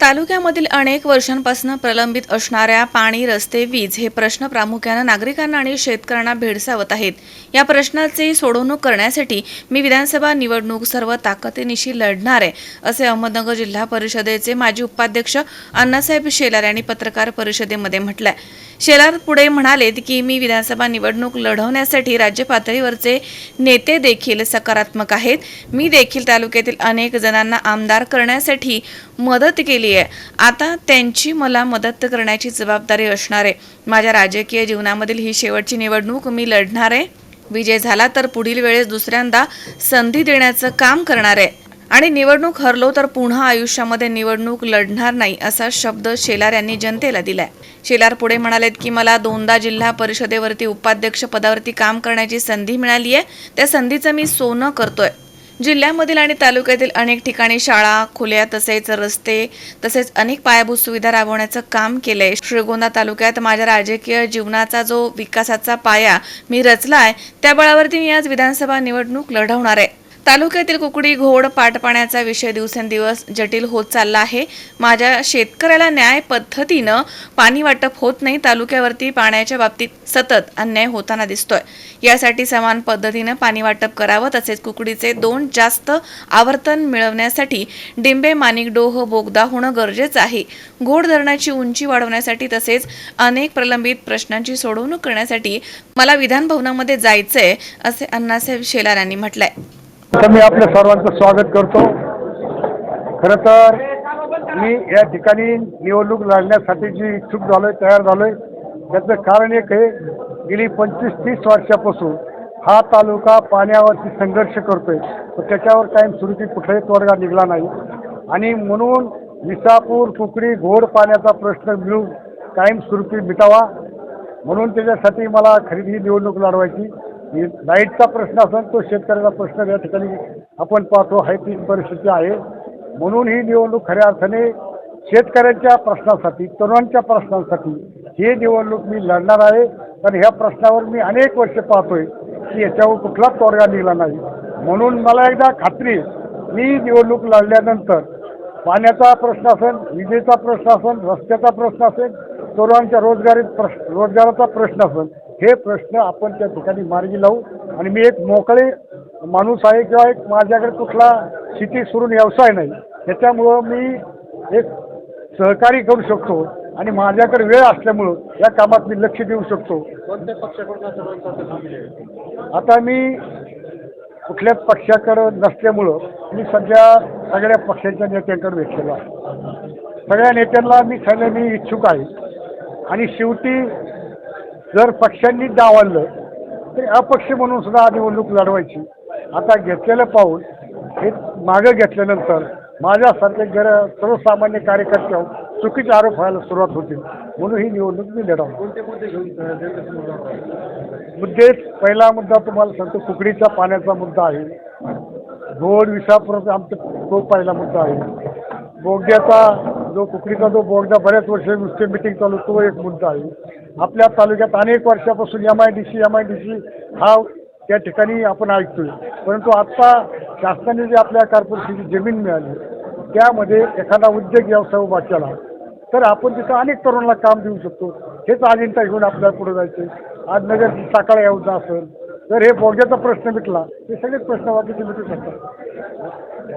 तालुक्यामधील अनेक वर्षांपासून प्रलंबित असणाऱ्या पाणी रस्ते वीज हे प्रश्न प्रामुख्यानं नागरिकांना आणि शेतकऱ्यांना भेडसावत आहेत. या प्रश्नाची सोडवणूक करण्यासाठी मी विधानसभा निवडणूक सर्व ताकदीनिशी लढणार आहे असे अहमदनगर जिल्हा परिषदेचे माजी उपाध्यक्ष अण्णासाहेब शेलार यांनी पत्रकार परिषदेमध्ये म्हटलंय. शेलार पुढे म्हणाले की मी विधानसभा निवडणूक लढवण्यासाठी राज्य पातळीवरचे नेते देखील सकारात्मक आहेत. मी देखील तालुक्यातील अनेक जणांना आमदार करण्यासाठी मदत केली आहे. आता त्यांची मला मदत करण्याची जबाबदारी असणार आहे. माझ्या राजकीय जीवनामधील ही शेवटची निवडणूक मी लढणार आहे. विजय झाला तर पुढील वेळेस दुसऱ्यांदा संधी देण्याचं काम करणार आहे. आणि निवडणूक हरलो तर पुन्हा आयुष्यामध्ये निवडणूक लढणार नाही असा शब्द शेलार यांनी जनतेला दिलाय. शेलार पुढे म्हणालेत की मला दोनदा जिल्हा परिषदेवरती उपाध्यक्ष पदावरती काम करण्याची संधी मिळाली आहे त्या संधीचं मी सोनं करतोय. जिल्ह्यामधील आणि तालुक्यातील अनेक ठिकाणी शाळा खुल्या तसेच रस्ते तसेच अनेक पायाभूत सुविधा राबवण्याचं काम केलंय. श्रीगोंदा तालुक्यात माझ्या राजकीय जीवनाचा जो विकासाचा पाया मी रचलाय त्या बळावरती मी आज विधानसभा निवडणूक लढवणार आहे. तालुक्यातील कुकडी घोड पाटपाण्याचा विषय दिवसेंदिवस जटिल होत चालला आहे. माझ्या शेतकऱ्याला न्याय पद्धतीनं पाणी वाटप होत नाही तालुक्यावरती पाण्याच्या बाबतीत सतत अन्याय होताना दिसतोय. यासाठी समान पद्धतीनं पाणी वाटप करावं तसेच कुकडीचे दोन जास्त आवर्तन मिळवण्यासाठी डिंबे मानिकडोह बोगदा होणं गरजेचं आहे. घोड धरणाची उंची वाढवण्यासाठी तसेच अनेक प्रलंबित प्रश्नांची सोडवणूक करण्यासाठी मला विधानभवनामध्ये जायचंय असे अण्णासाहेब शेलार यांनी म्हटलंय. तर मी आपल्या सर्वांचं स्वागत करतो. खरं तर मी या ठिकाणी निवडणूक लढण्यासाठी जी इच्छुक झालोय तयार झालोय त्याचं कारण एक आहे गेली पंचवीस तीस वर्षापासून हा तालुका पाण्यावरती संघर्ष करतोय. पण त्याच्यावर कायमस्वरूपी कुठलाही तोडगा निघाला नाही. आणि म्हणून विसापूर कुकडी घोड पाण्याचा प्रश्न मिळून कायमस्वरूपी मिटावा. म्हणून त्याच्यासाठी मला खरेदी निवडणूक लढवायची. ही लाईटचा प्रश्न असेल तो शेतकऱ्याचा प्रश्न या ठिकाणी आपण पाहतो हाय तीन परिस्थिती आहे. म्हणून ही निवडणूक खऱ्या अर्थाने शेतकऱ्यांच्या प्रश्नासाठी तरुणांच्या प्रश्नांसाठी ही निवडणूक मी लढणार आहे. कारण ह्या प्रश्नावर मी अनेक वर्ष पाहतोय की याच्यावर कुठलाच तोडगा निघाला नाही. म्हणून मला एकदा खात्री मी निवडणूक लढल्यानंतर पाण्याचा प्रश्न असेल विजेचा प्रश्न असेल रस्त्याचा प्रश्न असेल तरुणांच्या रोजगारीत प्रश्न रोजगाराचा प्रश्न असेल हे प्रश्न आपण त्या ठिकाणी मार्गी लावू. आणि मी एक मोकळे माणूस आहे किंवा एक माझ्याकडे कुठला शेती सोडून व्यवसाय नाही त्याच्यामुळं मी एक सहकारी करू शकतो आणि माझ्याकडे वेळ असल्यामुळं या कामात मी लक्ष देऊ शकतो. आता मी कुठल्याच पक्षाकडं नसल्यामुळं मी सध्या सगळ्या पक्षाच्या नेत्यांकडे भेटलेलो आहे. सगळ्या नेत्यांना मी सांगणं मी इच्छुक आहे. आणि शेवटी जर पक्षांनी डावललं तरी अपक्ष म्हणून सुद्धा निवडणूक लढवायची. आता घेतलेलं पाऊल हे मागं घेतल्यानंतर माझ्यासारखे गर सर्वसामान्य कार्यकर्त्यावर चुकीचे आरोप व्हायला सुरुवात होतील. म्हणून ही निवडणूक मी कोणते मुद्दे पहिला मुद्दा तुम्हाला सांगतो कुकडीचा पाण्याचा मुद्दा आहे. गोड विसापुराचा आमचा तो पहिला मुद्दा आहे. बोगद्याचा जो कुकडीचा जो बोगदा बऱ्याच वर्ष नुसते मिटिंग चालू तो एक मुद्दा आहे. आपल्या तालुक्यात अनेक वर्षापासून M I D C M I D C हा त्या ठिकाणी आपण ऐकतोय. परंतु आत्ता शासनाने जी आपल्या कॉर्पोरेशनची जमीन मिळाली त्यामध्ये एखादा उद्योग व्यवसाय उभा केला तर आपण तिथं अनेक तरुणाला काम देऊ शकतो. हेच अजिंठा घेऊन आपल्याला पुढे जायचं आज नगर सकाळी यायचं असेल. तर हे बोगद्याचा प्रश्न मिटला. हे सगळेच प्रश्न बाकीचे मिटू शकतात.